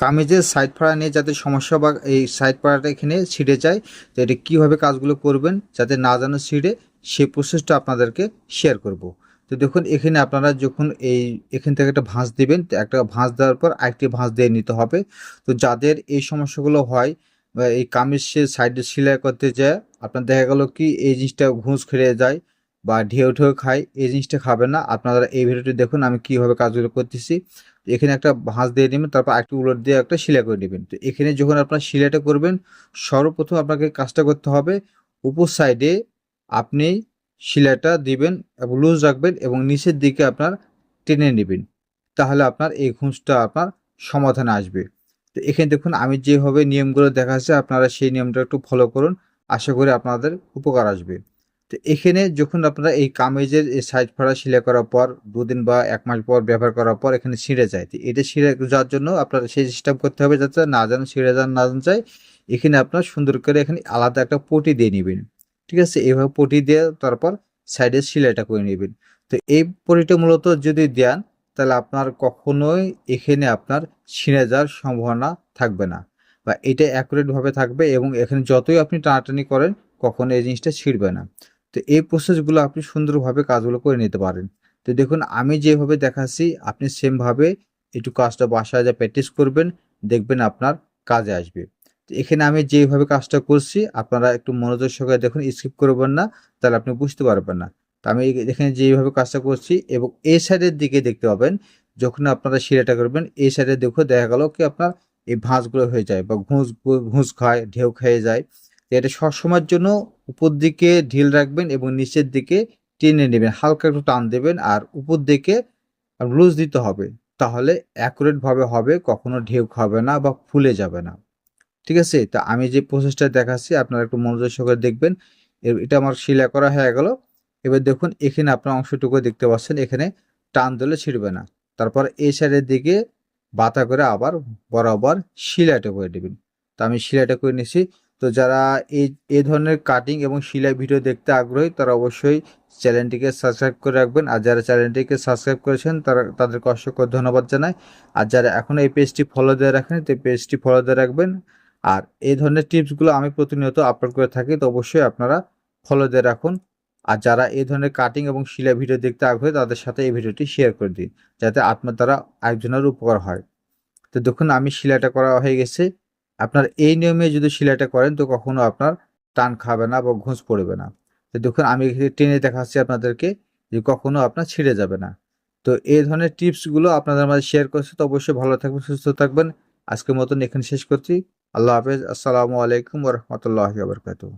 কামিজের সাইড ফাড়া নিয়ে যাতে সমস্যা বা এই সাইড ফাড়াটা এখানে ছিঁড়ে যায়, তো এটা কীভাবে কাজগুলো করবেন যাতে না যেন ছিঁড়ে সেই প্রসেসটা আপনাদেরকে শেয়ার করব। তো দেখুন, এখানে আপনারা যখন এই, এখান থেকে একটা ভাঁজ দেবেন একটা ভাঁজ দেওয়ার পর আরেকটি ভাঁজ দিয়ে নিতে হবে। তো যাদের এই সমস্যাগুলো হয় এই কামিজ সে সাইডে সেলাই করতে যায়, আপনার দেখা গেল কি এই জিনিসটা ঘুষ খেয়ে যায় বা ঢেউ ঢেউ খায়, এই জিনিসটা খাবেন না। আপনারা এই ভিডিওটি দেখুন, আমি কীভাবে কাজগুলো করতেছি। এখানে একটা ভাঁজ দিয়ে নেবেন, তারপর একটু উলট দিয়ে একটা শিলা করে নেবেন। তো এখানে যখন আপনার শিলাটা করবেন, সর্বপ্রথম আপনাকে কাজটা করতে হবে, উপর সাইডে আপনি সেলাইটা দিবেন এবং লুজ রাখবেন এবং নিচের দিকে আপনার টেনে নেবেন। তাহলে আপনার এই ঘুষটা আপনার সমাধানে আসবে। তো এখানে দেখুন, আমি যেভাবে নিয়মগুলো দেখাচ্ছি, আপনারা সেই নিয়মটা একটু ফলো করুন। আশা করি আপনাদের উপকার আসবে। তো এখানে যখন আপনারা এই কামিজের সাইড ফাড়া সেলাই করার পর, দুদিন বা এক মাস পর ব্যবহার করার পর এখানে ছিঁড়ে যায়। তো এটা ছিঁড়ে যাওয়ার জন্য আপনার সেই সিস্টেম করতে হবে যাতে না যেন ছিঁড়ে যান, না যায়। এখানে আপনার সুন্দর করে এখানে আলাদা একটা পটি দিয়ে নেবেন। ঠিক আছে? এইভাবে পটি দিয়ে তারপর সাইডে সেলাইটা করে নেবেন। তো এই পটিটা মূলত যদি দেন, তাহলে আপনার কখনোই এখানে আপনার ছিঁড়ে যাওয়ার সম্ভাবনা থাকবে না বা এটা অ্যাকুরেটভাবে থাকবে এবং এখানে যতই আপনি টানাটানি করেন, কখনো এই জিনিসটা ছিঁড়বে না। তো এই প্রসেসগুলো আপনি সুন্দরভাবে কাজগুলো করে নিতে পারেন। তো দেখুন, আমি যেভাবে দেখাচ্ছি, আপনি সেমভাবে একটু কাজটা বাসায় যা প্র্যাকটিস করবেন, দেখবেন আপনার কাজে আসবে। এখানে আমি যেভাবে কাজটা করছি, আপনারা একটু মনোযোগ সহকারে দেখুন স্কিপ করবেন না, তাহলে আপনি বুঝতে পারবেন না। তো আমি এখানে যেভাবে কাজটা করছি এবং এই সাইডের দিকে দেখতে পাবেন, যখন আপনারা শিরাটা করবেন এই সাইডে দেখো দেখা গেল কি আপনার এই ভাঁজগুলো হয়ে যায় বা ঘুষ ঘুষ খায়, ঢেউ খেয়ে যায়। এটা সবসময়ের জন্য উপর দিকে ঢিল রাখবেন এবং নিচের দিকে টেনে নেবেন, হালকা একটু টান দেবেন আর উপর দিকে লুজ দিতে হবে, তাহলে অ্যাকুরেটভাবে হবে, কখনো ঢেউ খাবে না বা ফুলে যাবে না। ঠিক আছে? তা আমি যে প্রসেসটা দেখাচ্ছি, আপনারা একটু মনোযোগ সহকারে দেখবেন। এটা আমার শিলা করা হয়ে গেল। এবার দেখুন, এখানে আপনার অংশটুকু দেখতে পাচ্ছেন, এখানে টান দিলে ছিঁড়বে না। তারপর এই সাইডের দিকে বাতা করে আবার বরাবর শিলাটা করে দেবেন তো আমি শিলাটা করে নিছি তো যারা এই এই ধরনের কাটিং এবং সেলাই ভিডিও দেখতে আগ্রহী, তারা অবশ্যই চ্যানেলটিকে সাবস্ক্রাইব করে রাখবেন। আর যারা চ্যানেলটিকে সাবস্ক্রাইব করেছেন, তারা, তাদেরকে অসংখ্য ধন্যবাদ জানাই। আর যারা এখনও এই পেজটি ফলো দিয়ে রাখেন তো পেজটি ফলো দিয়ে রাখবেন। আর এই ধরনের টিপসগুলো আমি প্রতিনিয়ত আপলোড করে থাকি, তো অবশ্যই আপনারা ফলো দিয়ে রাখুন। আর যারা এই ধরনের কাটিং এবং সেলাই ভিডিও দেখতে আগ্রহী, তাদের সাথে এই ভিডিওটি শেয়ার করে দিন, যাতে আপনার দ্বারা একজনের উপকার হয়। তো দেখুন, আমি সেলাইটা করা হয়ে গেছে। আপনার এই নিয়মে যদি সেলাইটা করেন, তো কখনো আপনার টান খাবে না বা ঘুষ পড়বে না। তো দেখুন, আমি টেনে দেখাচ্ছি আপনাদেরকে যে কখনো আপনার ছিঁড়ে যাবে না। তো এই ধরনের টিপসগুলো আপনাদের মাঝে শেয়ার করছি। তো অবশ্যই ভালো থাকবেন, সুস্থ থাকবেন। আজকের মতন এখানে শেষ করছি। আল্লাহ হাফেজ। আসসালামু আলাইকুম রহমতুল্লাহ বরকাতু